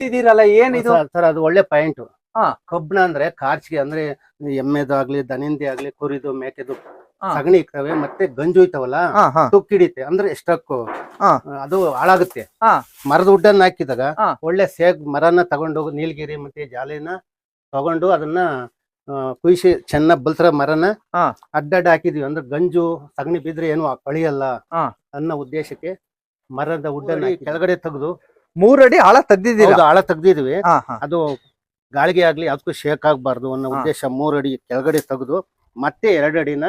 ಇದೀರಲ್ಲ ಏನಿದು sir sir ಅದು ಒಳ್ಳೆ ಪಾಯಿಂಟ್ ಹಾ. ಕಬ್ಬಣ ಅಂದ್ರೆ ಕಾರ್ಚಿಗೆ ಅಂದ್ರೆ ಎಮ್ಮೆದು ಆಗ್ಲಿ ದನಿಂದಿ ಆಗ್ಲಿ ಕುರಿದು ಮೇಕೆದು ಸಗಣಿ ಇರ್ತವೆ ಮತ್ತೆ ಗಂಜು ಇತ್ತವಲ್ಲ ತುಕ್ಕಿಡಿತೆ ಅಂದ್ರೆ ಎಷ್ಟಕ್ಕು ಹಾ. ಅದು ಹಾಳಾಗುತ್ತೆ ಹಾ. ಮರದ ಉಡ್ಡನ್ನ ಹಾಕಿದಾಗ ಒಳ್ಳೆ ಸೇಗ್ ಮರನ ತಗೊಂಡು ನೀಲಗಿರಿ ಮತ್ತೆ ಜಾಲಿನ ತಗೊಂಡು ಅದನ್ನ ಕುಯಿಸಿ ಚೆನ್ನಾಗ್ ಬಲ್ತರ ಮರನ. ಅಡ್ಡಡ್ಡ ಹಾಕಿದೀವಿ ಅಂದ್ರೆ ಗಂಜು ಸಗಣಿ ಬಿದ್ರೆ ಏನು ಅಳಿಯಲ್ಲ. ಅನ್ನೋ ಉದ್ದೇಶಕ್ಕೆ ಮರದ ಉಡ್ಡನ್ನ ಕೆಳಗಡೆ ತೆಗೆದು ಮೂರಡಿ ಆಳ ತೆಗ್ದಿದ್ದೀರಾ? ಆಳ ತೆಗ್ದಿದ್ವಿ. ಹಾ ಹಾ. ಅದು ಗಾಳಿಗೆ ಆಗ್ಲಿ ಅದಕ್ಕೂ ಶೇಕ್ ಆಗ್ಬಾರ್ದು ಅನ್ನೋ ಹಾ. ಉದ್ದೇಶ ಮೂರ್ ಅಡಿ ಕೆಳಗಡೆ ತೆಗೆದು ಮತ್ತೆ ಎರಡಡಿನ ಅಡಿನ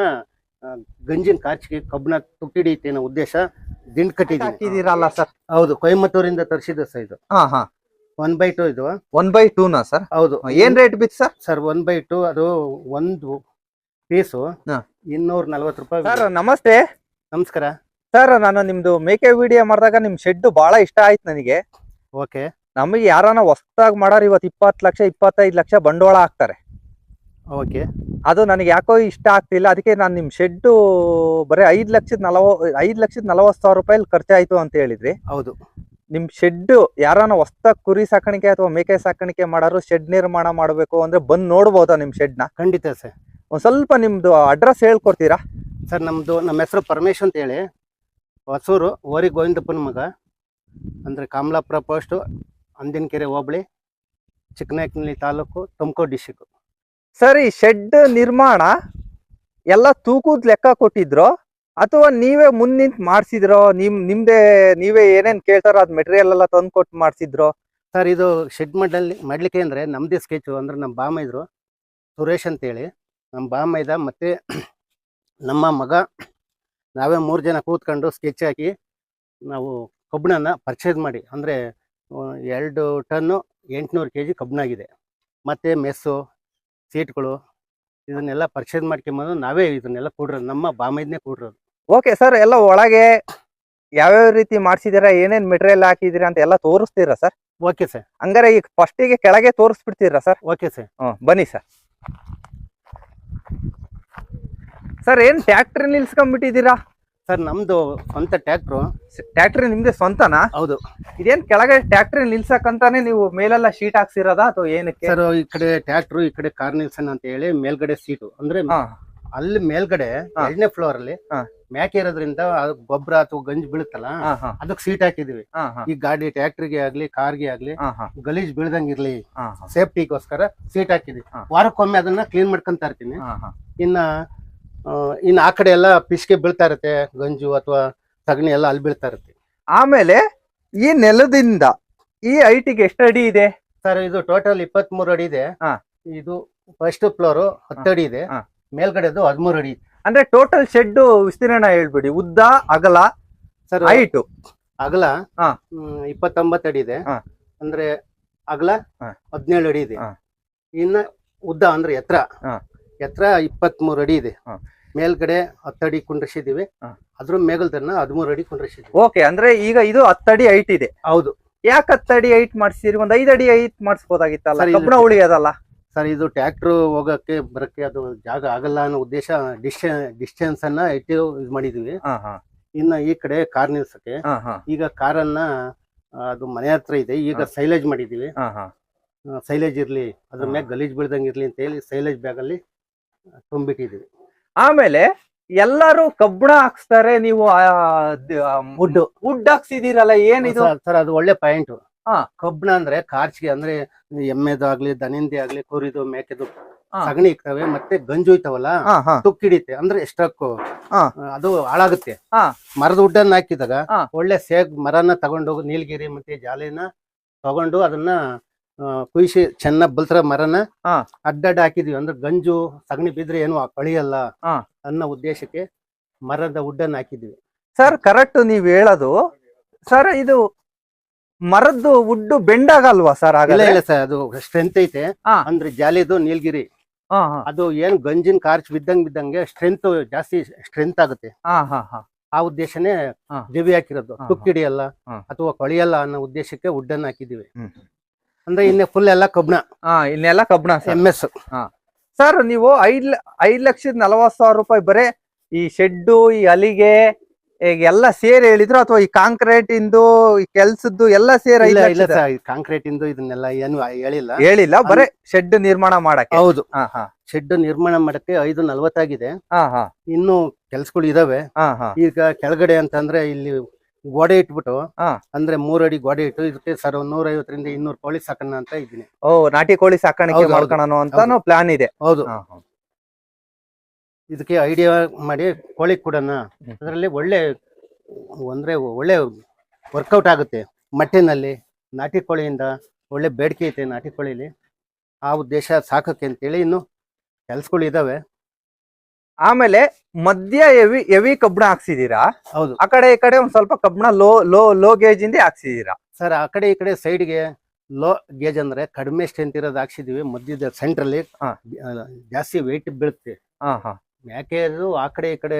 ಆ, ಗಂಜಿನ ಕಾರ್ಚಿಗೆ ಕಬ್ಬನ ತುಟ್ಟಿಡಿಯುತ್ತೆ ಅನ್ನೋ ಉದ್ದೇಶ ದಿಂಡ್ ಕಟ್ಟಿದೀನಿ ಹಾಕಿದೀರಲ್ಲ ಸರ್ ಹೌದು ಕೊಯಮತ್ತೂರಿಂದ ತರಿಸಿದ ಸರ್ ಇದು. ಹಾ ಹಾ. ಒನ್ ಬೈ ಟು ಇದು. ಒನ್ ಬೈ ಟೂ ನಾ ಸರ್ ಹೌದು. ಏನ್ ರೇಟ್ ಬಿತ್ತು sir sir one by two ಅದು ಒಂದು ಪೀಸು ಹಾ. ಇನ್ನೂರ ನಲ್ವತ್ತು ರೂಪಾಯಿ ಸರ್ ನಮಸ್ತೆ. ನಮಸ್ಕಾರ. ಸರ್ ನಾನು ನಿಮ್ದು ಮೇಕೆ ವಿಡಿಯೋ ಮಾಡಿದಾಗ ನಿಮ್ ಶೆಡ್ ಬಹಳ ಇಷ್ಟ ಆಯ್ತು ನನಗೆ. ಓಕೆ ನಮಗೆ ಯಾರನ್ನ ಹೊಸದಾಗಿ ಮಾಡೋರು ಇವತ್ತು ಇಪ್ಪತ್ತು ಲಕ್ಷ ಇಪ್ಪತ್ತೈದು ಲಕ್ಷ ಬಂಡವಾಳ ಹಾಕ್ತಾರೆ. ಓಕೆ ಅದು ನನಗೆ ಯಾಕೋ ಇಷ್ಟ ಆಗ್ತಿಲ್ಲ. ಅದಕ್ಕೆ ನಾನು ನಿಮ್ಮ ಶೆಡ್ಡು ಬರೀ ಐದು ಲಕ್ಷದ ನಲವ ಐದು ಲಕ್ಷದ ನಲವತ್ತು ಸಾವಿರ ರೂಪಾಯಿ ಖರ್ಚಾಯ್ತು ಅಂತ ಹೇಳಿದ್ರಿ. ಹೌದು. ನಿಮ್ಮ ಶೆಡ್ಡು ಯಾರನ್ನ ಹೊಸ್ದಾಗಿ ಕುರಿ ಸಾಕಾಣಿಕೆ ಅಥವಾ ಮೇಕೆ ಸಾಕಾಣಿಕೆ ಮಾಡೋರು ಶೆಡ್ ನಿರ್ಮಾಣ ಮಾಡಬೇಕು ಅಂದ್ರೆ ಬಂದು ನೋಡ್ಬೋದಾ ನಿಮ್ಮ ಶೆಡ್ನ ಖಂಡಿತ ಸರ್. ಒಂದು ಸ್ವಲ್ಪ ನಿಮ್ಮದು ಅಡ್ರೆಸ್ ಹೇಳ್ಕೊಡ್ತೀರಾ? ಸರ್ ನಮ್ಮದು ನಮ್ಮ ಹೆಸರು ಪರಮೇಶ್ ಅಂತ ಹೇಳಿ ಹೊಸೂರು ಓರಿ ಗೋವಿಂದಪ್ಪನ ಮಗ. ಅಂದರೆ ಕಮಲಾಪುರ ಪೋಸ್ಟು ಅಂದಿನಕೆರೆ ಹೋಬಳಿ ಚಿಕ್ಕನಾಯಕನಹಳ್ಳಿ ತಾಲೂಕು ತುಮಕೂರು ಡಿಸ್ಟಿಕ್ ಸರ್ ಈ ಶೆಡ್ ನಿರ್ಮಾಣ ಎಲ್ಲ ತೂಕದ ಲೆಕ್ಕ ಕೊಟ್ಟಿದ್ರೋ ಅಥವಾ ನೀವೇ ಮುಂದೆ ನಿಂತು ಮಾಡ್ಸಿದ್ರೋ ನಿಮ್ಮ ನಿಮ್ಮದೇ ನೀವೇ ಏನೇನು ಕೇಳ್ತಾರೋ ಅದು ಮೆಟೀರಿಯಲ್ ಎಲ್ಲ ತಂದು ಕೊಟ್ಟು ಮಾಡ್ಸಿದ್ರೋ? ಸರ್ ಇದು ಶೆಡ್ ಮಾಡಲಿ ಮಾಡಲಿಕ್ಕೆ ಅಂದರೆ ನಮ್ಮದೇ ಸ್ಕೆಚು ಅಂದರೆ ನಮ್ಮ ಬಾಮ ಇದ್ರು ಸುರೇಶ್ ಅಂತೇಳಿ. ನಮ್ಮ ಬಾಮ ಇದ್ದ ಮತ್ತೆ ನಮ್ಮ ಮಗ ನಾವೇ ಮೂರು ಜನ ಕೂತ್ಕೊಂಡು ಸ್ಕೆಚ್ ಹಾಕಿ ನಾವು ಕಬ್ಬಿಣನ ಪರ್ಚೇಸ್ ಮಾಡಿ. ಅಂದರೆ ಎರಡು ಟನ್ನು ಎಂಟುನೂರು ಕೆ ಜಿ ಕಬ್ಬಣಾಗಿದೆ ಮತ್ತು ಮೆಸ್ಸು ಸೀಟ್ಗಳು ಇದನ್ನೆಲ್ಲ ಪರ್ಚೇಸ್ ಮಾಡ್ಕೊಂಬಂದು ನಾವೇ ಇದನ್ನೆಲ್ಲ ಕೊಡಿರೋದು. ನಮ್ಮ ಬಾಮೈದನ್ನೇ ಕೊಡಿರೋದು. ಓಕೆ ಸರ್ ಎಲ್ಲ ಒಳಗೆ ಯಾವ್ಯಾವ ರೀತಿ ಮಾಡ್ಸಿದೀರಾ ಏನೇನು ಮೆಟೀರಿಯಲ್ ಹಾಕಿದ್ದೀರಾ ಅಂತ ಎಲ್ಲ ತೋರಿಸ್ತೀರಾ ಸರ್ ಓಕೆ ಸರ್ ಹಂಗಾರೆ ಈಗ ಫಸ್ಟಿಗೆ ಕೆಳಗೆ ತೋರಿಸ್ಬಿಡ್ತೀರಾ ಸರ್ ಓಕೆ ಸರ್ ಹ್ಞೂ ಬನ್ನಿ ಸರ್ ಸರ್ ಏನ್ ಟ್ರ್ಯಾಕ್ಟರ್ ನಿಲ್ಸ್ಕೊಂಡ್ಬಿಟ್ಟಿದ್ದೀರಾ? ಸರ್ ನಮ್ದು ಸ್ವಂತ ಟ್ಯಾಕ್ಟ್ರು ಟ್ಯಾಕ್ಟ್ರಿ ನಿಮ್ದೇ ಸ್ವಂತನಾ? ಹೌದು. ಇದೇನ್ ಕೆಳಗೆ ಟ್ಯಾಕ್ಟ್ರಿ ನಿಲ್ಸಕ್ಕಂತಾನೆ ನೀವು ಮೇಲೆಲ್ಲ ಶೀಟ್ ಹಾಕ್ಸಿರೋದಾ ಅಥವಾ ಏನಕ್ಕೆ? ಸರ್ ಈ ಕಡೆ ಟ್ಯಾಕ್ಟ್ರು ಈ ಕಡೆ ಕಾರ್ ನಿಲ್ಸನ್ ಅಂತ ಹೇಳಿ ಮೇಲ್ಗಡೆ ಸೀಟು ಅಂದ್ರೆ ಹಾ. ಅಲ್ಲಿ ಮೇಲ್ಗಡೆ ಹಾ. ಎರಡನೇ ಫ್ಲೋರ್ ಅಲ್ಲಿ ಮ್ಯಾಕ್ ಮ್ಯಾಕೆ ಇರೋದ್ರಿಂದ ಅದು ಗೊಬ್ಬರ ಅಥವಾ ಗಂಜ್ ಬೀಳುತ್ತಲ್ಲ ಹಾ ಹಾ. ಅದಕ್ಕೆ ಸೀಟ್ ಹಾಕಿದೀವಿ ಹಾ ಹಾ. ಈ ಗಾಡಿ ಟ್ಯಾಕ್ಟ್ರಿಗೆ ಆಗ್ಲಿ ಕಾರ್ಗೆ ಆಗ್ಲಿ ಹಾ ಹಾ. ಗಲೀಜ್ ಬೀಳ್ದಂಗಿರ್ಲಿ ಹಾ ಹಾ. ಸೇಫ್ಟಿಗೋಸ್ಕರ ಸೀಟ್ ಹಾಕಿದೀವಿ ಹಾ. ವಾರಕ್ಕೊಮ್ಮೆ ಅದನ್ನ ಕ್ಲೀನ್ ಮಾಡ್ಕೊಂತ ಇರ್ತೀನಿ. ಹಾ ಹಾ. ಇನ್ನ ಇನ್ನ ಆ ಕಡೆ ಎಲ್ಲ ಪಿಸ್ಕೆ ಬೀಳ್ತಾ ಇರುತ್ತೆ ಗಂಜು ಅಥವಾ ಸಗಣಿ ಎಲ್ಲ ಅಲ್ಲಿ ಬೀಳ್ತಾ ಇರುತ್ತೆ ಆಮೇಲೆ ಈ ನೆಲದಿಂದ ಈ ಐಟಿಗೆ ಎಷ್ಟು ಅಡಿ ಇದೆ ಸರ್ ಇದು ಟೋಟಲ್ ಇಪ್ಪತ್ತ್ ಮೂರು ಅಡಿ ಇದೆ ಹಾ. ಇದು ಫಸ್ಟ್ ಫ್ಲೋರ್ ಹತ್ತು ಅಡಿ ಇದೆ ಹಾ. ಮೇಲ್ಗಡೆದು ಹದಿಮೂರು ಅಡಿ ಇದೆ. ಅಂದ್ರೆ ಟೋಟಲ್ ಶೆಡ್ ವಿಸ್ತೀರ್ಣ ಹೇಳ್ಬಿಡಿ ಉದ್ದ ಅಗಲ ಸರ್ ಹೈಟ್ ಅಗಲ ಹಾ. ಹ್ಮ್, ಇಪ್ಪತ್ತೊಂಬತ್ತು ಅಡಿ ಇದೆ ಹಾ. ಅಂದ್ರೆ ಅಗಲ ಹಾ. ಹದಿನೇಳು ಅಡಿ ಇದೆ ಹಾ. ಇನ್ನ ಉದ್ದ ಅಂದ್ರೆ ಎತ್ತರ ಹಾ. ಎತ್ತರ ಇಪ್ಪತ್ಮೂರು ಅಡಿ ಇದೆ. ಹಾ. ಮೇಲ್ಗಡೆ ಹತ್ತಡಿ ಕುಂಡ್ರಿಸಿದೀವಿ ಹಾ. ಅದ್ರ ಮೇಗಲ್ದನ್ನ ಹದಿಮೂರ್ ಅಡಿ ಕುಂಡ್ರಿಸಿದೀವಿ ಓಕೆ ಅಂದ್ರೆ ಈಗ ಇದು ಹತ್ತಡಿ ಹೈಟ್ ಇದೆ. ಹೌದು. ಯಾಕೆ ಹತ್ತಡಿ ಹೈಟ್ ಮಾಡಿಸಿರಿ ಒಂದ್ ಐದ್ ಅಡಿ ಹೈಟ್ ಮಾಡಿಸ್ಬೋದಾಗಿತ್ತಲ್ಲ? ಸರ್, ಇದು- ಕಬ್ಬಣ ಉಳಿಯೋದಲ್ಲ ಸರ್ ಇದು ಟ್ರ್ಯಾಕ್ಟರ್ ಹೋಗಕ್ಕೆ ಬರಕ್ಕೆ ಅದು ಜಾಗ ಆಗಲ್ಲ ಅನ್ನೋ ಉದ್ದೇಶ ಡಿಸ್ಟೆನ್ಸ್ ಅನ್ನ ಇಟ್ಟು ಇದು ಮಾಡಿದೀವಿ. ಹಾ ಹಾ. ಇನ್ನ ಈ ಕಡೆ ಕಾರ್ ನಿಲ್ಸಕ್ಕೆ. ಹಾ ಹಾ. ಈಗ ಕಾರನ್ನ ಆ, ಅದು ಮನೆ ಹತ್ರ ಇದೆ. ಈಗ ಹಾ. ಸೈಲೇಜ್ ಮಾಡಿದೀವಿ. ಹಾ ಹಾ. ಸೈಲೇಜ್ ಇರ್ಲಿ ಅದ್ರ ಹಾ. ಮ್ಯಾಗ ಗಲೀಜ್ ಬೀಳ್ದಂಗ್ ಇರ್ಲಿ ಅಂತ ಹೇಳಿ ಸೈಲೇಜ್ ಬ್ಯಾಗ್ ಅಲ್ಲಿ ತುಂಬಿಟ್ಟಿದೀವಿ ಆಮೇಲೆ ಎಲ್ಲರೂ ಕಬ್ಬಣ ಹಾಕ್ಸ್ತಾರೆ ನೀವು ವುಡ್ ವುಡ್ ಹಾಕ್ಸಿದೀರಲ್ಲ ಏನಿದು ಸರ್ ಅದು ಒಳ್ಳೆ ಪಾಯಿಂಟ್ ಹಾ. ಕಬ್ಬಣ ಅಂದ್ರೆ ಕಾರ್ಚಿಗೆ ಅಂದ್ರೆ ಎಮ್ಮೆದು ಆಗ್ಲಿ ದನಿಂದಿ ಆಗ್ಲಿ ಕುರಿದು ಮೇಕೆದು. ಸಗಣಿ ಇರ್ತವೆ ಮತ್ತೆ ಗಂಜು ಇತ್ತವಲ್ಲ ತುಕ್ಕಿಡಿತೆ ಅಂದ್ರೆ ಎಷ್ಟಕ್ಕೂ. ಅದು ಹಾಳಾಗುತ್ತೆ. ಮರದ ಉಡ್ಡನ್ನ ಹಾಕಿದಾಗ. ಒಳ್ಳೆ ಸೇಗ್ ಮರನ ತಗೊಂಡು ನೀಲಗಿರಿ ಮತ್ತೆ ಜಾಲಿನ ತಗೊಂಡು ಅದನ್ನ ಕುಯ್ಸಿ ಚೆನ್ನಾಗ್ ಬಲ್ತರ ಮರನ ಅಡ್ಡಡ್ ಅಡ್ಡಡ್ಡ ಹಾಕಿದ್ವಿ ಅಂದ್ರೆ ಗಂಜು ಸಗಣಿ ಬಿದ್ರೆ ಏನು ಅಳಿಯಲ್ಲ ಹಾ. ಅನ್ನೋ ಉದ್ದೇಶಕ್ಕೆ ಮರದ ಉಡ್ಡನ್ನ ಹಾಕಿದ್ವಿ. ಸರ್ ಕರೆಕ್ಟ್ ನೀವ್ ಹೇಳೋದು. ಸರ್ ಇದು ಮರದ್ದು ಉಡ್ಡು ಬೆಂಡಾಗಲ್ವಾ ಸರ್ ಇಲ್ಲ ಇಲ್ಲ ಸರ್ ಅದು ಸ್ಟ್ರೆಂತ್ ಐತೆ. ಅಂದ್ರೆ ಜಾಲಿದು ನೀಲ್ಗಿರಿ. ಅದು ಏನ್ ಗಂಜಿನ ಕಾರ್ಚ್ ಬಿದ್ದಂಗ್ ಬಿದ್ದಂಗೆ ಸ್ಟ್ರೆಂತ್ ಜಾಸ್ತಿ ಸ್ಟ್ರೆಂತ್ ಆಗುತ್ತೆ. ಆ ಉದ್ದೇಶನೇ ದಿವಿ ಜವಿ ಹಾಕಿರೋದು. ತುಕ್ಕಿಡಿಯಲ್ಲ. ಅಥವಾ ಕೊಳೆಯಲ್ಲ ಅನ್ನೋ ಉದ್ದೇಶಕ್ಕೆ ಉಡ್ಡನ್ನ ಹಾಕಿದೀವಿ. ಅಂದ್ರೆ ಇನ್ನೇ ಫುಲ್ ಎಲ್ಲ ಕಬ್ಣ ಹಾ ಇನ್ನೆಲ್ಲ ಕಬ್ಣ ಎಂ ಎಸ್ ಸರ್ ನೀವು ಐದ್ ಐದ್ ಲಕ್ಷದ ನಲವತ್ ಸಾವಿರ ರೂಪಾಯಿ ಬರೇ ಈ ಶೆಡ್ಡು ಈ ಅಲಿಗೆ ಎಲ್ಲ ಸೇರಿ ಹೇಳಿದ್ರು ಅಥವಾ ಈ ಕಾಂಕ್ರೀಟ್ ಇಂದು ಈ ಕೆಲ್ಸದ್ದು ಎಲ್ಲ ಸೇರಿ ಇಲ್ಲ ಇಲ್ಲ ಕಾಂಕ್ರೀಟ್ ಇಂದು ಇದನ್ನೆಲ್ಲ ಏನು ಹೇಳಿಲ್ಲ. ಹೇಳಿಲ್ಲ ಬರೇ ಶೆಡ್ ನಿರ್ಮಾಣ ಮಾಡಕ್ಕೆ. ಹೌದು. ಹಾ ಹಾ. ಶೆಡ್ ನಿರ್ಮಾಣ ಮಾಡಕ್ಕೆ ಐದು ನಲ್ವತ್ತಾಗಿದೆ. ಹಾ ಹಾ. ಇನ್ನು ಕೆಲ್ಸಗಳು ಇದಾವೆ. ಹಾ ಹಾ. ಈಗ ಕೆಳಗಡೆ ಅಂತಂದ್ರೆ ಇಲ್ಲಿ ಗೋಡೆ ಇಟ್ಬಿಟ್ಟು ಹಾ. ಅಂದ್ರೆ ಮೂರಡಿ ಗೋಡೆ ಇಟ್ಟು ಇದಕ್ಕೆ ಸರ್ ಒಂದ್ ನೂರ ಐವತ್ತರಿಂದ ಇನ್ನೂರು ಕೋಳಿ ಸಾಕಣ ಅಂತ ಇದ್ದೀನಿ. ಓ ನಾಟಿ ಕೋಳಿ ಸಾಕಾಣಿಕೆ ಹೌದು, ಅಂತಾನು ಪ್ಲಾನ್ ಇದೆ. ಹೌದು. ಹಾ, ಹಾ. ಇದಕ್ಕೆ ಐಡಿಯಾ ಮಾಡಿ ಕೋಳಿ ಕೊಡೋಣ. ಹ್ಮ್. ಅದರಲ್ಲಿ ಒಳ್ಳೆ ಅಂದ್ರೆ ಒಳ್ಳೆ ವರ್ಕೌಟ್ ಆಗುತ್ತೆ ಮಟ್ಟಿನಲ್ಲಿ ನಾಟಿ ಕೋಳಿಯಿಂದ ಒಳ್ಳೆ ಬೇಡಿಕೆ ಐತೆ ನಾಟಿ ಕೋಳಿಲಿ. ಆ ಉದ್ದೇಶ ಸಾಕಕ್ಕೆ ಅಂತೇಳಿ ಇನ್ನು ಕೆಲಸಗಳು ಇದಾವೆ. ಆಮೇಲೆ ಮಧ್ಯ ಎವಿ ಎವಿ ಕಬ್ಬಣ ಹಾಕ್ಸಿದೀರಾ? ಹೌದು. ಆ ಕಡೆ ಈ ಕಡೆ ಒಂದ್ ಸ್ವಲ್ಪ ಕಬ್ಬಣ ಲೋ ಲೋ ಲೋ ಗೇಜ್ ಇಂದ ಹಾಕ್ಸಿದೀರಾ? ಸರ್ ಆ ಕಡೆ ಈ ಕಡೆ ಸೈಡ್ಗೆ ಲೋ ಗೇಜ್ ಅಂದ್ರೆ ಕಡಿಮೆ ಸ್ಟ್ರೆಂತ್ ಇರೋದು ಹಾಕ್ಸಿದೀವಿ. ಮಧ್ಯದ ಸೆಂಟ್ರಲ್ಲಿ ಅಲ್ಲಿ ಜಾಸ್ತಿ ವೆಯ್ಟ್ ಬೀಳುತ್ತೆ. ಹಾ ಹಾ. ಯಾಕೆ ಅದು ಆ ಕಡೆ ಈ ಕಡೆ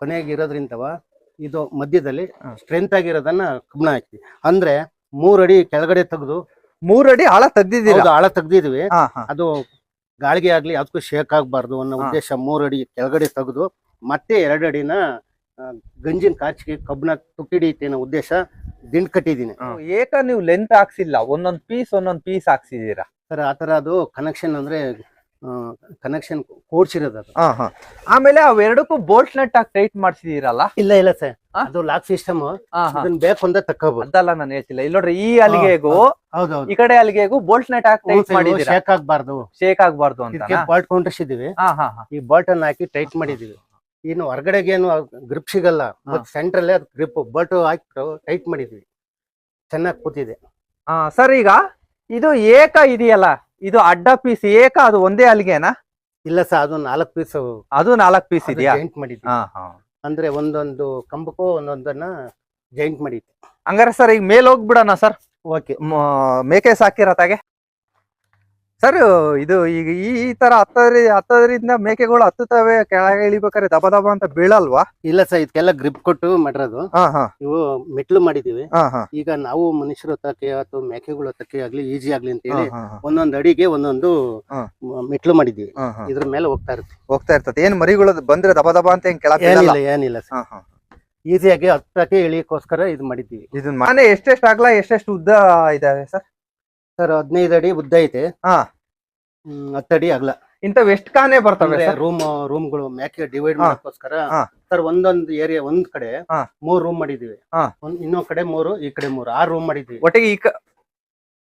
ಕೊನೆಗೆ ಇರೋದ್ರಿಂದವ ಇದು ಮಧ್ಯದಲ್ಲಿ. ಸ್ಟ್ರೆಂತ್ ಆಗಿರೋದನ್ನ ಕಬ್ಬಣ ಹಾಕಿ ಅಂದ್ರೆ ಮೂರ್ ಅಡಿ ಕೆಳಗಡೆ ತೆಗೆದು ಮೂರಡಿ ಆಳ ತೆಗ್ದಿದ್ದೀರಾ? ಆಳ ತೆಗ್ದಿದ್ವಿ ಅದು ಗಾಳಿಗೆ ಆಗ್ಲಿ ಅದಕ್ಕೂ ಶೇಕ್ ಆಗ್ಬಾರ್ದು ಅನ್ನೋ ಉದ್ದೇಶ ಮೂರ್ ಅಡಿ ಕೆಳಗಡೆ ತೆಗೆದು ಮತ್ತೆ ಎರಡು ಅಡಿನ ಆ, ಗಂಜಿನ ಕಾಚಿಗೆ ಕಬ್ಬನ ತುಟ್ಟಿಡಿಯುತ್ತೆ ಅನ್ನೋ ಉದ್ದೇಶ ದಿಂಡ್ ಕಟ್ಟಿದೀನಿ ಏಕ ನೀವು ಲೆಂತ್ ಹಾಕ್ಸಿಲ್ಲ ಒಂದೊಂದ್ ಪೀಸ್ ಒಂದೊಂದ್ ಪೀಸ್ ಹಾಕ್ಸಿದೀರಾ ಸರ್ ಆತರ ಅದು ಕನೆಕ್ಷನ್ ಅಂದ್ರೆ ಕನೆಕ್ಷನ್ ಕೋರ್ಸ್ ಅದು ಆಮೇಲೆ ಅವೆರಡಕ್ಕೂ ಬೋಲ್ಟ್ ನಟ್ ಹಾಕಿ ಟೈಟ್ ಮಾಡ್ಸಿದೀರಲ್ಲ? ಇಲ್ಲ ಇಲ್ಲ ಸರ್. ಅದು ಲಾಕ್ ಸಿಸ್ಟಮ್ ಅದನ್ನ ಬೇಕು ಅಂತ ತಕ್ಕೋಬಹುದು ಅದಲ್ಲ ನಾನು ಹೇಳ್ತಿಲ್ಲ. ಇಲ್ಲಿ ನೋಡ್ರಿ ಈ ಅಲ್ಲಿಗೆಗೂ ಹೌದೌದು. ಈ ಕಡೆ ಅಲ್ಲಿಗೆಗೂ ಬೋಲ್ಟ್ ನಟ್ ಹಾಕಿ ಟೈಟ್ ಮಾಡಿದ್ರೆ? ಶೇಕ್ ಆಗ್ಬಾರ್ದು. ಶೇಕ್ ಆಗ್ಬಾರ್ದು ಅಂತ ಬಾಲ್ಟ್ ಕೊಂಡಿಸಿದೀವಿ ಈ ಬಾಲ್ಟ್ ಅನ್ನ ಹಾಕಿ ಟೈಟ್ ಮಾಡಿದೀವಿ. ಇನ್ನು ಹೊರಗಡೆಗೆ ಏನು ಗ್ರಿಪ್ ಸಿಗಲ್ಲ. ಮತ್ತೆ ಸೆಂಟ್ರಲ್ಲೇ ಅದು ಗ್ರಿಪ್ ಬಾಲ್ಟ್ ಹಾಕಿ ಟೈಟ್ ಮಾಡಿದ್ವಿ. ಚೆನ್ನಾಗಿ ಕೂತಿದೆ. ಸರ್ ಈಗ ಇದು ಏಕ ಇದೆಯಲ್ಲ? ಇದು ಅಡ್ಡ ಪೀಸ್ ಏಕ ಅದು ಒಂದೇ ಅಲ್ಲಿಗೆನಾ? ಇಲ್ಲ ಸರ್ ಅದು ನಾಲ್ಕು ಪೀಸ್ ಅದು ನಾಲ್ಕು ಪೀಸ್ ಇದೆಯಾ? ಜಾಯಿಂಟ್ ಮಾಡಿದ್ವಿ. ಹಾ ಹಾ. ಅಂದ್ರೆ ಒಂದೊಂದು ಕಂಬಕ್ಕೂ ಒಂದೊಂದನ್ನ ಜಾಯಿಂಟ್ ಮಾಡಿದ್ವಿ. ಹಂಗಾರೆ ಸರ್ ಈಗ ಮೇಲೆ ಹೋಗ್ಬಿಡೋಣ ಸರ್? ಓಕೆ. ಮೇಕೆ ಸಾಕಿರತ್ತಾಗೆ ಸರ್ ಇದು ಈಗ ಈ ತರ ಹತ್ತದ್ರಿ ಹತ್ತದ್ರಿಂದ ಮೇಕೆಗಳು ಹತ್ತುತ್ತವೆ ಕೆಳಗೆ ಇಳಿಬೇಕಾದ್ರೆ ದಬ ದಬ ಅಂತ ಬೀಳಲ್ವಾ? ಇಲ್ಲ ಸರ್ ಇದಕ್ಕೆಲ್ಲ ಗ್ರಿಪ್ ಕೊಟ್ಟು ಮಾಡಿರೋದು. ಹಾ ಹಾ. ಇವು ಮೆಟ್ಲು ಮಾಡಿದೀವಿ ಹಾ ಹಾ. ಈಗ ನಾವು ಮನುಷ್ಯರ ಹತ್ತಕ್ಕೆ ಅಥವಾ ಮೇಕೆಗಳ ಹತ್ತಕ್ಕೆ ಆಗ್ಲಿ ಈಜಿ ಆಗ್ಲಿ ಅಂತ ಹೇಳಿ ಹಾ, ಹಾ, ಒಂದೊಂದು ಅಡಿಗೆ ಒಂದೊಂದು ಹಾ. ಮ- ಮೆಟ್ಲು ಮಾಡಿದೀವಿ ಹಾ, ಹಾ. ಇದ್ರ ಮೇಲೆ ಹೋಗ್ತಾ ಇರುತ್ತೆ. ಹೋಗ್ತಾ ಇರ್ತದೆ. ಏನ್ ಮರಿಗಳು ಬಂದ್ರೆ ದಬ ದಬ ಅಂತ ಹೆಂಗ್ ಕೆಳಗೆ ಏನಿಲ್ಲ ಸರ್ ಹಾ, ಹಾ. ಈಸಿಯಾಗಿ ಹತ್ತಕ್ಕೆ ಇಳಿಯಕ್ಕೋಸ್ಕರ ಇದು ಮಾಡಿದ್ದೀವಿ. ಇದನ್ನ ಮನೆ ಎಷ್ಟೆಷ್ಟು ಅಗಲ ಎಷ್ಟೆಷ್ಟು ಉದ್ದ ಇದಾವೆ ಸರ್ ಸರ್ ಹದಿನೈದು ಅಡಿ ಉದ್ದ ಐತೆ. ಹಾ. ಹತ್ತಡಿ ಅಗಲ. ಇಂಥವ್ ವೆಸ್ಟ್ ಕಾನೆ ಬರ್ತವೆ ಅಂದ್ರೆ ಸರ್? ರೂಮ್ ರೂಮ್ಗಳು ಮ್ಯಾಕೆ ಡಿವೈಡ್ ಹಾ. ಮಾಡೋಕ್ಕೋಸ್ಕರ ಹಾ. ಸರ್ ಒಂದೊಂದು ಏರಿಯಾ ಒಂದ್ ಕಡೆ ಹಾ. ಮೂರ್ ರೂಮ್ ಮಾಡಿದೀವಿ ಹಾ. ಒಂದ್ ಇನ್ನೊಂದ್ ಕಡೆ ಮೂರು ಈ ಕಡೆ ಮೂರು ಆರ್ ರೂಮ್ ಮಾಡಿದೀವಿ ಒಟ್ಟಿಗೆ ಈ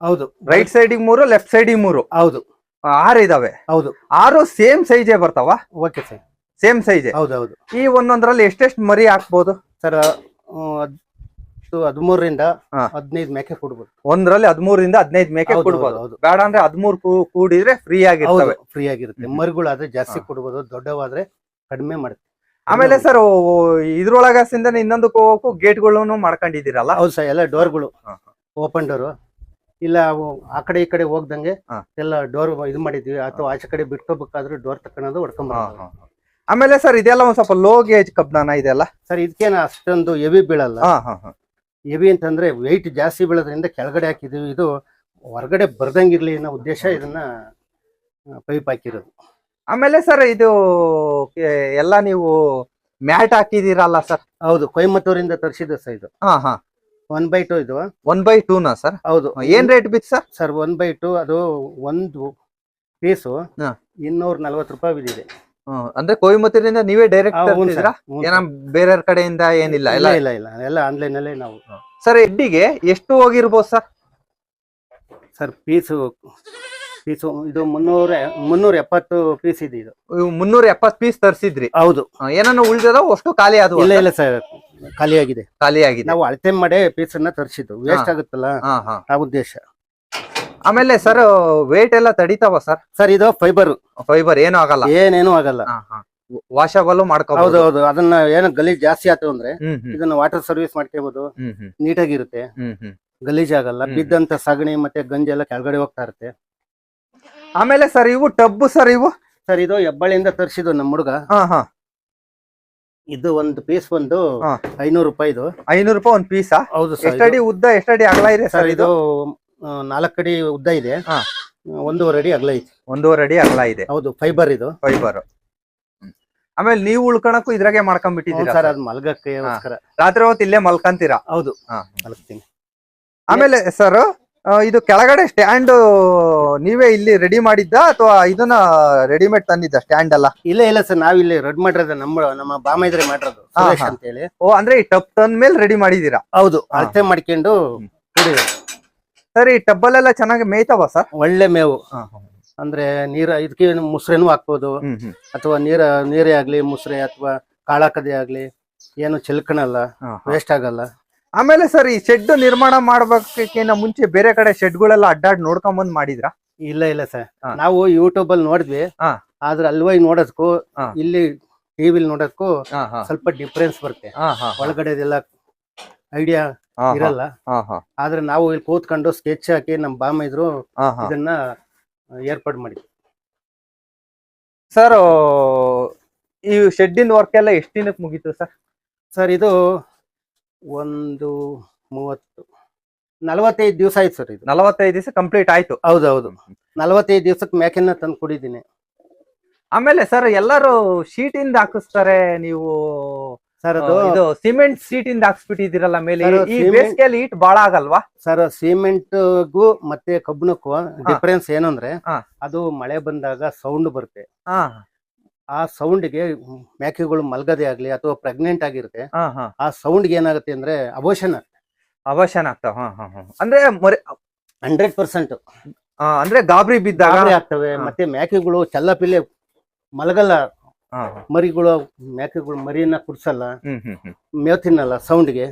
ಹೌದು. ರೈಟ್ ಸೈಡಿಗೆ ಮೂರು ಲೆಫ್ಟ್ ಸೈಡಿಗೆ ಮೂರು? ಹೌದು. ಆರ್ ಆರು ಇದಾವೆ? ಹೌದು. ಆರು ಸೇಮ್ ಸೈಜೇ ಬರ್ತಾವ? Okay sir. ಸೇಮ್ ಸೈಜ್ ಹೌದು ಹೌದು. ಈ ಒಂದೊಂದ್ರಲ್ಲಿ ಎಷ್ಟೆಷ್ಟು ಮರಿ ಹಾಕ್ಬೋದು? ಸರ್ ಹದಿಮೂರರಿಂದ ಹಾ. ಹದಿನೈದು ಮೇಕೆ ಕೊಡ್ಬೋದು. ಒಂದ್ರಲ್ಲಿ ಹದಿಮೂರಿಂದ ಹದಿನೈದು ಮೇಕೆ ಹೌದು, ಕೊಡ್ಬೋದು. ಹೌದು. ಬೇಡ ಅಂದ್ರೆ ಹದಿಮೂರು ಕೂಡಿದ್ರೆ ಫ್ರೀ ಹೌದು ಆಗಿರ್ತವೆ ಫ್ರೀ ಆಗಿರುತ್ತೆ. ಹ್ಮ್. ಮರಿಗಳು ಆದ್ರೆ ಜಾಸ್ತಿ ಹಾ. ಕೊಡ್ಬೋದು ದೊಡ್ಡವಾದ್ರೆ ಕಡಿಮೆ ಮಾಡುತ್ತೆ ಆಮೇಲೆ ಸರ್ ಇದ್ರೊಳಗಸಿಂದ ಇನ್ನೊಂದಕ್ಕೆ ಹೋಗಕ್ಕೂ ಗೇಟ್ಗಳನ್ನು ಮಾಡ್ಕೊಂಡಿದ್ದೀರಲ್ಲ? ಹೌದು ಸರ್ ಎಲ್ಲ ಡೋರ್ಗಳು ಹಾ, ಓಪನ್ ಡೋರ್ ಇಲ್ಲ ಅವು ಆ ಕಡೆ ಈ ಕಡೆ ಹೋಗ್ದಂಗೆ ಹಾ. ಎಲ್ಲ ಡೋರ್ ಇದು ಮಾಡಿದ್ವಿ ಅಥವಾ ಆಚೆ ಕಡೆ ಬಿಟ್ಕೋಬೇಕಾದ್ರೆ ಡೋರ್ ತಕೊಂಡು ಹೊಡ್ಕೊಂಡ್ ಹಾ. ಆಮೇಲೆ ಸರ್ ಇದೆಲ್ಲ ಒಂದ್ ಸ್ವಲ್ಪ ಲೋ ಗೇಜ್ ಕಬ್ನಾನ ಇದೆಲ್ಲ ಸರ್ ಇದಕ್ಕೇನ ಅಷ್ಟೊಂದು ಹೆವಿ ಬೀಳಲ್ಲ. ಹಾ ಹಾ ಹಾ. ಹೆವಿ ಅಂತಂದ್ರೆ ವೆಯ್ಟ್ ಜಾಸ್ತಿ ಬೀಳೋದ್ರಿಂದ ಕೆಳಗಡೆ ಹಾಕಿದೀವಿ ಇದು ಹೊರಗಡೆ ಬರ್ದಂಗಿರ್ಲಿ ಅನ್ನೋ ಉದ್ದೇಶ ಇದನ್ನ ಪೈಪ್ ಹಾಕಿರೋದು. ಆಮೇಲೆ ಸರ್ ಇದು ಎಲ್ಲ ನೀವು ಮ್ಯಾಟ್ ಹಾಕಿದೀರಲ್ಲ ಸರ್? ಹೌದು ಕೊಯಮತ್ತೂರಿಂದ ತರಿಸಿದ್ದು ಸರ್ ಇದು. ಹಾ ಹಾ. ಒನ್ ಬೈ ಟು ಇದು. ಒನ್ ಬೈ ಟೂನಾ ಸರ್? ಹೌದು. ಏನ್ ರೇಟ್ ಬಿತ್ತು sir? Sir one by two ಅದು ಒಂದು ಪೀಸು. ಇನ್ನೂರ ನಲ್ವತ್ತು ರೂಪಾಯಿ ಬಿದ್ದಿದೆ. ಅಂದ್ರೆ ಕೋಯಮತ್ತೂರಿಂದ ನೀವೇ ಡೈರೆಕ್ಟ್ ಏನ ಬೇರೆ ಕಡೆಯಿಂದ ಏನಿಲ್ಲ ಇಲ್ಲ ಇಲ್ಲ ಇಲ್ಲ. ಎಲ್ಲ ಆನ್ಲೈನ್ ಅಲ್ಲೇ ನಾವು ಸರ್ ಎಡ್ಡಿಗೆ ಎಷ್ಟು ಹೋಗಿರ್ಬೋದು ಸರ್? ಸರ್ ಪೀಸು ಪೀಸು ಇದು ಮುನ್ನೂರ ಮುನ್ನೂರ ಎಪ್ಪತ್ತು ಪೀಸ್ ಇದೆ ಇದು. ಮುನ್ನೂರ ಎಪ್ಪತ್ತು ಪೀಸ್ ತರ್ಸಿದ್ರಿ. ಹೌದು. ಏನನ್ನ ಉಳಿದದ ಅಷ್ಟು ಖಾಲಿ ಆದ ಇಲ್ಲ ಇಲ್ಲ ಸರ್ ಖಾಲಿಯಾಗಿದೆ. ಖಾಲಿಯಾಗಿದೆ. ಖಾಲಿ ಆಗಿದೆ ನಾವು ಅಳತೆ ಮಾಡೇ ಪೀಸನ್ನ ತರಿಸಿದ್ದು ವೇಸ್ಟ್ ಆಗುತ್ತಲ್ಲ? ಆ ಉದ್ದೇಶ. ಆಮೇಲೆ ಸರ್ ವೇಟ್ ಎಲ್ಲ ತಡಿತಾವ ಸರ್ ಸರ್ ಇದು ಫೈಬರ್ ಫೈಬರ್ ಏನು ಆಗಲ್ಲ. ಏನೇನು ಆಗಲ್ಲ. ವಾಷಬಲ್ ಹೌದು ಮಾಡ್ಕೋಬಹುದು ಹೌದು ಅದನ್ನ ಏನು ಗಲೀಜ್ ಜಾಸ್ತಿ ಆಯ್ತು ಅಂದ್ರೆ ಇದನ್ನ ವಾಟರ್ ಸರ್ವಿಸ್ ಮಾಡ್ಕೋಬಹುದು ನೀಟಾಗಿರುತ್ತೆ. ಗಲೀಜ್ ಆಗಲ್ಲ. ಬಿದ್ದಂತ ಸಗಣಿ ಮತ್ತೆ ಗಂಜಿ ಎಲ್ಲ ಕೆಳಗಡೆ ಹೋಗ್ತಾ ಇರುತ್ತೆ. ಆಮೇಲೆ ಸರ್ ಇವು ಟಬ್ ಸರ್ ಇವು? ಸರ್ ಇದು ಹೆಬ್ಬಳ್ಳಿಯಿಂದ ತರಿಸಿದ್ದು ನಮ್ಮ ಹುಡುಗ. ಹಾ ಹಾ. ಇದು ಒಂದು ಪೀಸ್ ಬಂದು ಹಾ. ಐನೂರು ರೂಪಾಯಿ ಇದು ಐನೂರು ರೂಪಾಯಿ ಒಂದ್ ಪೀಸಾ ಹೌದು ಸರ್ ಎಷ್ಟಡಿ ಉದ್ದ ಎಷ್ಟಡಿ ಅಗಲ ಇದೆ ಸರ್ ಇದು ನಾಲ್ಕು ಅಡಿ ಉದ್ದ ಇದೆ. ಹಾ. ಒಂದೂವರೆ ಅಡಿ ಅಗಲ ಐತಿ. ಒಂದೂವರೆ ಅಡಿ ಅಗಲ ಇದೆ. ಹೌದು ಫೈಬರ್ ಇದು. ಫೈಬರ್ ಆಮೇಲೆ ನೀವು ಉಳ್ಕೊಳಕ್ಕೂ ಇದ್ರಾಗೆ ಮಾಡ್ಕೊಂಡ್ಬಿಟ್ಟಿದ್ದೀರಾ ಸರ್? ಅದು ಮಲ್ಗಕ್ಕೆ. ರಾತ್ರಿ ಹೊತ್ತು ಇಲ್ಲೇ ಮಲ್ಕಂತೀರಾ? ಹೌದು. ಹಾ. ಮಲಗ್ತೀನಿ. ಆಮೇಲೆ ಸರ್ ಇದು ಕೆಳಗಡೆ ಸ್ಟ್ಯಾಂಡ್ ನೀವೇ ಇಲ್ಲಿ ರೆಡಿ ಮಾಡಿದ್ದ ಅಥವಾ ಇದನ್ನ ರೆಡಿಮೇಡ್ ತಂದಿದ್ದ ಸ್ಟ್ಯಾಂಡ್ ಅಲ್ಲ? ಇಲ್ಲ ಇಲ್ಲ ಸರ್ ನಾವಿಲ್ಲಿ ರೆಡ್ ಮಾಡಿರೋದು ನಮ್ಮ ನಮ್ಮ ಬಾಮೈದ್ರೆ ಮಾಡಿರೋದು. ಹಾ, ಸುರೇಶ್ ಹಾ. ಅಂತ ಹೇಳಿ ಓ ಅಂದ್ರೆ ಈ ಟಪ್ ತಂದ ಮೇಲೆ ರೆಡಿ ಮಾಡಿದೀರಾ ಹೌದು. ಅಳತೆ ಮಾಡ್ಕೊಂಡು ಕುಡಿಯೋದು. ಸರ್ ಈ ಟಬ್ಬಲ್ಲೆಲ್ಲ ಚೆನ್ನಾಗಿ ಮೇಯ್ತಾವ ಸರ್? ಒಳ್ಳೆ ಮೇವು. ಅಂದ್ರೆ ನೀರ ಇದಕ್ಕೆ ಮುಸ್ರೆನೂ ಹಾಕ್ಬೋದು. ಅಥವಾ ನೀರ ನೀರೇ ಆಗ್ಲಿ ಮುಸ್ರೆ ಅಥವಾ ಕಾಳಾಕದೆ ಆಗ್ಲಿ ಏನು ಚಿಲ್ಕಣಲ್ಲ. ವೇಸ್ಟ್ ಆಗಲ್ಲ. ಆಮೇಲೆ ಸರ್ ಈ ಶೆಡ್ ನಿರ್ಮಾಣ ಮಾಡಬೇಕಿನ್ನ ಮುಂಚೆ ಬೇರೆ ಕಡೆ ಶೆಡ್ ಗಳೆಲ್ಲ ಅಡ್ಡಾಡ್ ನೋಡ್ಕೊಂಡ್ ಬಂದ್ ಮಾಡಿದ್ರ? ಇಲ್ಲ ಇಲ್ಲ ಸರ್. ನಾವು ಯೂಟ್ಯೂಬ್ ಅಲ್ಲಿ ನೋಡಿದ್ವಿ. ಆದ್ರೆ ಅಲ್ವೈ ನೋಡೋದಕ್ಕೂ. ಇಲ್ಲಿ ಟಿವಿಲ್ ನೋಡೋದಕ್ಕೂ ಸ್ವಲ್ಪ ಡಿಫ್ರೆನ್ಸ್ ಬರುತ್ತೆ. ಒಳಗಡೆದೆಲ್ಲ ಐಡಿಯಾ ಇರಲ್ಲ. ಆದ್ರೆ ನಾವು ಇಲ್ಲಿ ಕೂತ್ಕೊಂಡು ಸ್ಕೆಚ್ ಹಾಕಿ ನಮ್ಮ ಬಾಮ ಇದ್ರು ಇದನ್ನ ಏರ್ಪಾಡು ಮಾಡಿ ಸರ್ ಈ ಶೆಡ್ಡಿನ ವರ್ಕ್ ಎಲ್ಲ ಎಷ್ಟು ದಿನಕ್ಕೆ ಮುಗೀತು ಸರ್ ಸರ್ ಇದು ಒಂದು ಮೂವತ್ತು ನಲವತ್ತೈದು ದಿವಸ ಆಯ್ತು ಸರ್ ಇದು. ನಲವತ್ತೈದು ದಿವಸ ಕಂಪ್ಲೀಟ್ ಆಯ್ತು. ಹೌದೌದು. ನಲವತ್ತೈದು ದಿವಸಕ್ಕೆ ಮ್ಯಾಕೆನ್ನ ತಂದು ಕುಡಿದೀನಿ. ಆಮೇಲೆ ಸರ್ ಎಲ್ಲರೂ ಶೀಟಿಂದ ಹಾಕಿಸ್ತಾರೆ ನೀವು ಸರ್ ಅದು ಇದು ಸಿಮೆಂಟ್ ಸೀಟ್ ಇಂದ ಹಾಕ್ಸ್ಬಿಟ್ಟಿದಿರಲ್ಲ ಮೇಲೆ. ಈ ಬೇಸಿಗೆಯಲ್ಲಿ ಹೀಟ್ ಬಾಳ ಆಗಲ್ವಾ? ಸರ್ ಸಿಮೆಂಟ್ಗೂ ಮತ್ತೆ ಕಬ್ಬಿಣಕ್ಕೂ ಡಿಫ್ರೆನ್ಸ್ ಏನಂದ್ರೆ ಅದು ಮಳೆ ಬಂದಾಗ ಸೌಂಡ್ ಬರುತ್ತೆ. ಆ ಸೌಂಡ್ಗೆ ಮೇಕೆಗಳು ಮಲ್ಗದೆ ಆಗ್ಲಿ ಅಥವಾ ಪ್ರೆಗ್ನೆಂಟ್ ಆಗಿರುತ್ತೆ ಆ ಸೌಂಡ್ಗೆ ಏನಾಗುತ್ತೆ ಅಂದ್ರೆ ಅಬೋಷನ್ ಅಬೋಷನ್ ಆಗ್ತಾವ ಅಂದ್ರೆ ಹಂಡ್ರೆಡ್ ಪರ್ಸೆಂಟ್. ಅಂದ್ರೆ ಗಾಬರಿ ಬಿದ್ದಾಗ ಆಗ್ತವೆ. ಮತ್ತೆ ಮೇಕೆಗಳು ಚಲ್ಲಪಿಲ್ಲೆ ಮಲಗಲ್ಲ. ಮರಿಗಳು ಮೇಕೆಗಳು ಮರಿಯನ್ನ ಕುಡ್ಸಲ್ಲ ಮೇವ್ ತಿನ್ನಲ್ಲ ಸೌಂಡ್ಗೆ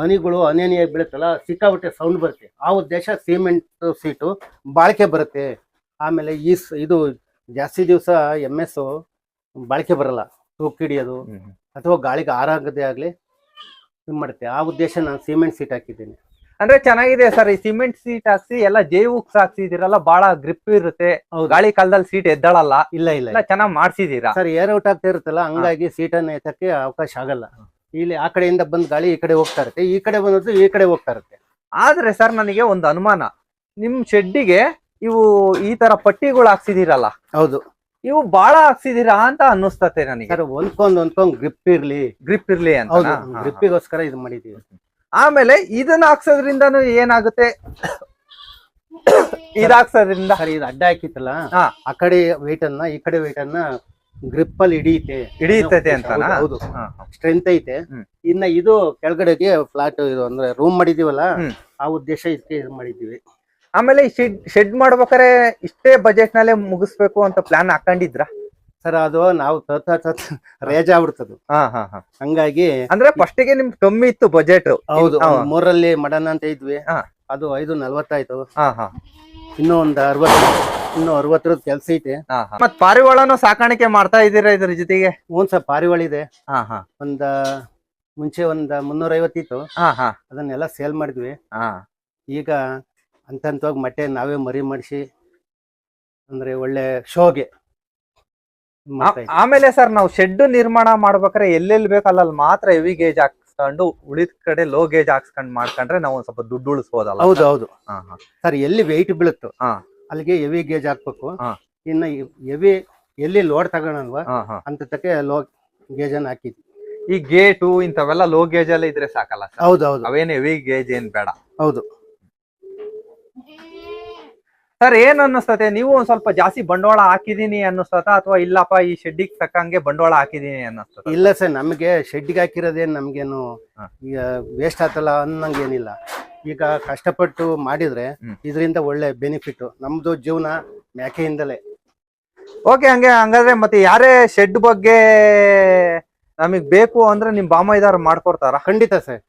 ಹನಿಗಳು ಹನಿಯಾಗಿ ಬೀಳುತ್ತಲ್ಲ ಸಿಕ್ಕಾಬಟ್ಟೆ ಸೌಂಡ್ ಬರುತ್ತೆ. ಆ ಉದ್ದೇಶ ಸಿಮೆಂಟ್ ಸೀಟು ಬಾಳಿಕೆ ಬರುತ್ತೆ. ಆಮೇಲೆ ಈ ಇದು ಜಾಸ್ತಿ ದಿವಸ ಎಂ ಎಸ್ ಬಾಳಿಕೆ ಬರಲ್ಲ. ತೂಕ ಹಿಡಿಯೋದು. ಅಥವಾ ಗಾಳಿಗೆ ಆರಾಗದೇ ಆಗಲಿ ಇದು ಮಾಡುತ್ತೆ ಆ ಉದ್ದೇಶ ನಾನು ಸಿಮೆಂಟ್ ಸೀಟ್ ಹಾಕಿದ್ದೀನಿ. ಅಂದ್ರೆ ಚೆನ್ನಾಗಿದೆ ಸರ್ ಈ ಸಿಮೆಂಟ್ ಸೀಟ್ ಹಾಕ್ಸಿ ಎಲ್ಲ ಜೈವುಕ್ಸ್ ಹಾಕ್ಸಿದಿರಲ್ಲ ಬಹಳ ಗ್ರಿಪ್ ಇರುತ್ತೆ. ಗಾಳಿ ಕಾಲದಲ್ಲಿ ಸೀಟ್ ಎದ್ದಳಲ್ಲ. ಇಲ್ಲ ಇಲ್ಲ ಇಲ್ಲ. ಚೆನ್ನಾಗಿ ಮಾಡ್ಸಿದೀರಾ ಸರ್ ಏರ್ ಔಟ್ ಆಗ್ತಾ ಇರುತ್ತಲ್ಲ ಹಂಗಾಗಿ ಸೀಟನ್ನು ಎತ್ತಕ್ಕೆ ಅವಕಾಶ ಆಗಲ್ಲ. ಇಲ್ಲಿ ಆ ಕಡೆಯಿಂದ ಬಂದ್ ಗಾಳಿ ಈ ಕಡೆ ಹೋಗ್ತಾ ಇರುತ್ತೆ. ಈ ಕಡೆ ಬಂದದ್ದು ಈ ಕಡೆ ಹೋಗ್ತಾ ಇರುತ್ತೆ. ಆದ್ರೆ ಸರ್ ನನಗೆ ಒಂದು ಅನುಮಾನ. ನಿಮ್ ಶೆಡ್ಡಿಗೆ ಇವು ಈ ತರ ಪಟ್ಟಿಗಳು ಹಾಕ್ಸಿದಿರಲ್ಲ ಹೌದು. ಇವು ಬಾಳ ಹಾಕ್ಸಿದೀರಾ ಅಂತ ಅನ್ನಿಸ್ತತೆ ನನಗೆ. ಸರ್ ಒಂದ್ಕೊಂದ್ ಒಂದ್ಕೊಂದ್ ಗ್ರಿಪ್ ಇರ್ಲಿ. ಗ್ರಿಪ್ ಇರ್ಲಿ ಅಂತ ಗ್ರಿಪ್ಪಿಗೋಸ್ಕರ ಇದು ಮಾಡಿದೀವಿ ಆಮೇಲೆ ಇದನ್ನ ಹಾಕ್ಸೋದ್ರಿಂದನು ಏನಾಗುತ್ತೆ? ಇದಾಕ್ಸೋದ್ರಿಂದ ಸರ್ ಇದು ಅಡ್ಡ ಹಾಕಿತ್ತಲ್ಲ? ಹಾ. ಆ ಕಡೆ ವೆಯ್ಟ್ ಅನ್ನ ಈ ಕಡೆ ವೆಯ್ಟ್ ಅನ್ನ ಗ್ರಿಪ್ ಅಲ್ಲಿ ಹಿಡಿಯುತ್ತೆ. ಹಿಡಿಯುತ್ತೆ ಅಂತ ಹೌದು. ಹಾ, ಹಾ. ಸ್ಟ್ರೆಂತ್ ಐತೆ. ಹ್ಮ್. ಇನ್ನ ಇದು ಕೆಳಗಡೆಗೆ ಫ್ಲಾಟ್ ಇದು ಅಂದ್ರೆ ರೂಮ್ ಮಾಡಿದೀವಲ್ಲ ಹ್ಮ್. ಆ ಉದ್ದೇಶ ಇದಕ್ಕೆ ಇದು ಮಾಡಿದ್ದೀವಿ. ಆಮೇಲೆ ಶೆಡ್ ಶೆಡ್ ಮಾಡ್ಬೇಕಾರೆ ಇಷ್ಟೇ ಬಜೆಟ್ ನಲ್ಲೇ ಮುಗಿಸ್ಬೇಕು ಅಂತ ಪ್ಲಾನ್ ಹಾಕೊಂಡಿದ್ರ? ಸರ್ ಅದು ನಾವು ತತ್ತ ತತ್ ರೇಜ್ ಆಗ್ಬಿಡ್ತದು. ಹಾ ಹಾ ಹಾ. ಹಂಗಾಗಿ ಅಂದ್ರೆ ಫಸ್ಟ್ಗೆ ನಿಮ್ಗೆ ಕಮ್ಮಿ ಇತ್ತು ಬಜೆಟ್ ಹೌದು ಮೂರಲ್ಲಿ ಮಡನ್ ಅಂತ ಇದ್ವಿ. ಹಾ. ಅದು ಐದು ನಲ್ವತ್ತಾಯ್ತು. ಹಾ ಹಾ. ಇನ್ನೂ ಒಂದ್ ಅರವತ್ತು ಇನ್ನು ಅರವತ್ತರ ಕೆಲಸ ಐತೆ. ಮತ್ ಪಾರಿವಾಳನು ಸಾಕಾಣಿಕೆ ಮಾಡ್ತಾ ಇದ್ದೀರಾ ಇದ್ರ ಜೊತೆಗೆ? ಒಂದ್ ಸರ್ ಪಾರಿವಾಳ ಇದೆ. ಹಾ ಹಾ. ಒಂದ ಮುಂಚೆ ಒಂದ್ ಮುನ್ನೂರ ಐವತ್ತಿತ್ತು ಹಾ ಹಾ. ಅದನ್ನೆಲ್ಲ ಸೇಲ್ ಮಾಡಿದ್ವಿ. ಹಾ. ಈಗ ಹಂತ ಹಂತವಾಗಿ ಮೊಟ್ಟೆ ನಾವೇ ಮರಿ ಮಾಡಿಸಿ ಅಂದ್ರೆ ಒಳ್ಳೆ ಶೋಗೆ. ಆಮೇಲೆ ಸರ್ ನಾವು ಶೆಡ್ ನಿರ್ಮಾಣ ಮಾಡ್ಬೇಕಾದ್ರೆ ಎಲ್ಲೆಲ್ಲಿ ಬೇಕಲ್ಲ ಮಾತ್ರ ಹೆವಿ ಗೇಜ್ ಹಾಕ್ಸ್ಕೊಂಡು ಉಳಿದ ಕಡೆ ಲೋ ಗೇಜ್ ಹಾಕ್ಸ್ಕೊಂಡ್ ಮಾಡ್ಕೊಂಡ್ರೆ ನಾವು ಒಂದ್ ಸ್ವಲ್ಪ ದುಡ್ಡು ಉಳಿಸ್ಬೋದಲ್ಲ ಹೌದು ಹೌದು. ಸರ್ ಎಲ್ಲಿ ವೆಯ್ಟ್ ಬೀಳುತ್ತೋ. ಅಲ್ಲಿಗೆ ಹೆವಿ ಗೇಜ್ ಹಾಕ್ಬೇಕು. ಇನ್ನ ಹೆವಿ ಎಲ್ಲಿ ಲೋಡ್ ತಗೋಣಲ್ವಾ ಹಾ, ಹಾ. ಅಂತ ತಕ್ಕೆ ಲೋ ಗೇಜ್ ಅನ್ನ ಹಾಕಿದ್ವಿ. ಈ ಗೇಟು ಇಂಥವೆಲ್ಲ ಲೋ ಗೇಜ್ ಎಲ್ಲ ಇದ್ರೆ ಸಾಕಲ್ಲ ಹೌದು ಹೌದು. ಅವೇನ್ ಹೆವಿ ಗೇಜ್ ಏನ್ ಬೇಡ. ಹೌದು. ಸರ್ ಏನ್ ಅನ್ನಿಸ್ತತೆ ನೀವು ಒಂದ್ ಸ್ವಲ್ಪ ಜಾಸ್ತಿ ಬಂಡವಾಳ ಹಾಕಿದೀನಿ ಅನ್ನಿಸ್ತತ ಅಥವಾ ಇಲ್ಲಪ್ಪ ಈ ಶೆಡ್ಡಿಗೆ ತಕ್ಕಂಗೆ ಬಂಡವಾಳ ಹಾಕಿದೀನಿ ಅನ್ನಿಸ್ತದ? ಇಲ್ಲ ಸರ್ ನಮಗೆ ಶೆಡ್ಡಿಗೆ ಹಾಕಿರೋದೇನ್ ನಮ್ಗೇನು. ಈಗ ವೇಸ್ಟ್ ಆತಲ್ಲ ಅನ್ನಂಗೇನಿಲ್ಲ. ಈಗ ಕಷ್ಟಪಟ್ಟು ಮಾಡಿದ್ರೆ. ಇದರಿಂದ ಒಳ್ಳೆ ಬೆನಿಫಿಟ್ ನಮ್ದು ಜೀವನ ಮೇಕೆಯಿಂದಲೇ ಓಕೆ ಹಂಗೆ ಹಂಗಾದ್ರೆ ಮತ್ತೆ ಯಾರೇ ಶೆಡ್ ಬಗ್ಗೆ ನಮಗ್ ಬೇಕು ಅಂದ್ರೆ ನಿಮ್ ಬಾಮ ಇದಾರ ಮಾಡ್ಕೊಡ್ತಾರ? ಖಂಡಿತ ಸರ್.